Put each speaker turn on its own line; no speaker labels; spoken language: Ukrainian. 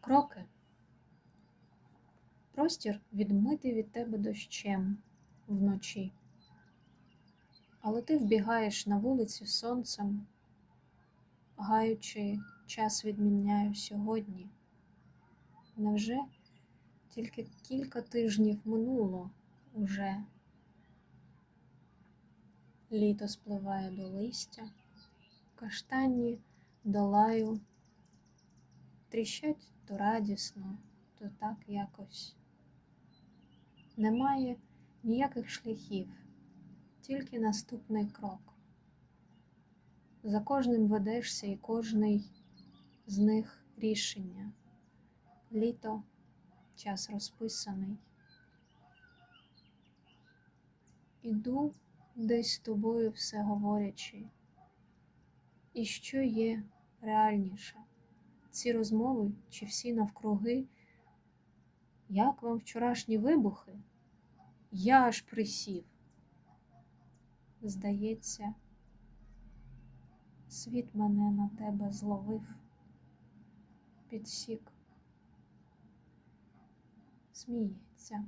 Кроки. Простір відмитий від тебе дощем вночі. Але ти вбігаєш на вулицю сонцем, гаючи час відміняю сьогодні. Невже тільки кілька тижнів минуло уже? Літо спливає до листя, каштані долаю, тріщать то радісно, то так якось. Немає ніяких шляхів, тільки наступний крок. За кожним ведешся і кожний з них рішення. Літо час розписаний. Іду десь з тобою все говорячи. І що є реальніше? Ці розмови чи всі навкруги? Як вам вчорашні вибухи? Я аж присів. Здається, світ мене на тебе зловив, підсік, сміється.